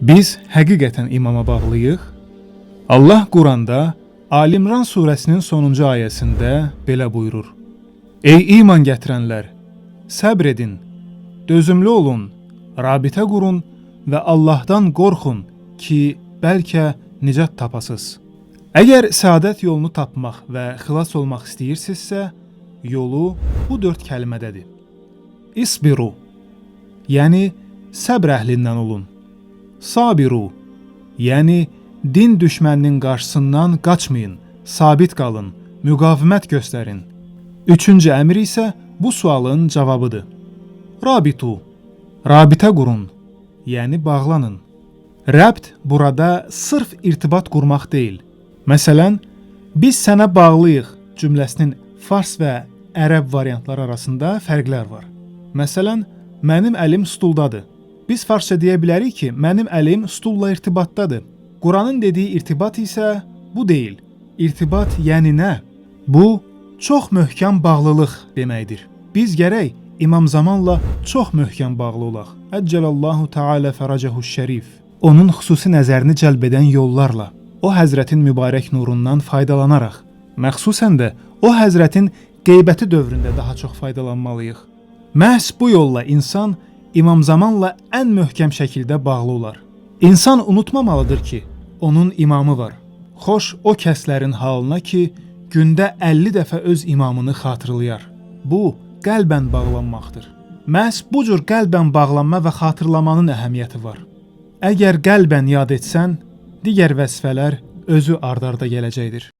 Biz həqiqətən imama bağlıyıq? Allah Quranda Alimran surəsinin sonuncu ayəsində belə buyurur: Ey iman gətirənlər, səbr edin, dözümlü olun, rabitə qurun və Allahdan qorxun ki, bəlkə nicat tapasız. Əgər səadət yolunu tapmaq və xilas olmaq istəyirsinizsə, yolu bu 4 kəlmədədir. İsbiru, yəni səbr əhlindən olun. Sabiru, yəni din düşməninin qarşısından qaçmayın, sabit qalın, müqavimət göstərin. Üçüncü əmr isə bu sualın cavabıdır. Rabitu, rabitə qurun, yəni bağlanın. Rəbt burada sırf irtibat qurmaq deyil. Məsələn, biz sənə bağlıyıq cümləsinin fars və ərəb variantları arasında fərqlər var. Məsələn, mənim əlim stuldadır. Biz farsça deyə bilərik ki, mənim əlim stulla irtibatdadır. Quranın dediyi irtibat isə bu deyil. İrtibat yəni nə? Bu çox möhkəm bağlılıq deməkdir. Biz gərək İmam Zamanla çox möhkəm bağlı olaq. Əccəlallahu Teala fəracehu şərif. Onun xüsusi nəzərini cəlb edən yollarla, o Həzrətin mübarək nurundan faydalanaraq, məxsusən də o Həzrətin qeybəti dövründə daha çox faydalanmalıyıq. Məhz bu yolla insan İmam Zamanla ən möhkəm şəkildə bağlı olar. İnsan unutmamalıdır ki, onun imamı var. Xoş o kəslərin halına ki, gündə 50 dəfə öz imamını xatırlayar. Bu qəlbən bağlanmaqdır. Məhz bu cür qəlbən bağlanma və xatırlamanın əhəmiyyəti var. Əgər qəlbən yad etsən, digər vəzifələr özü ard-arda gələcəkdir.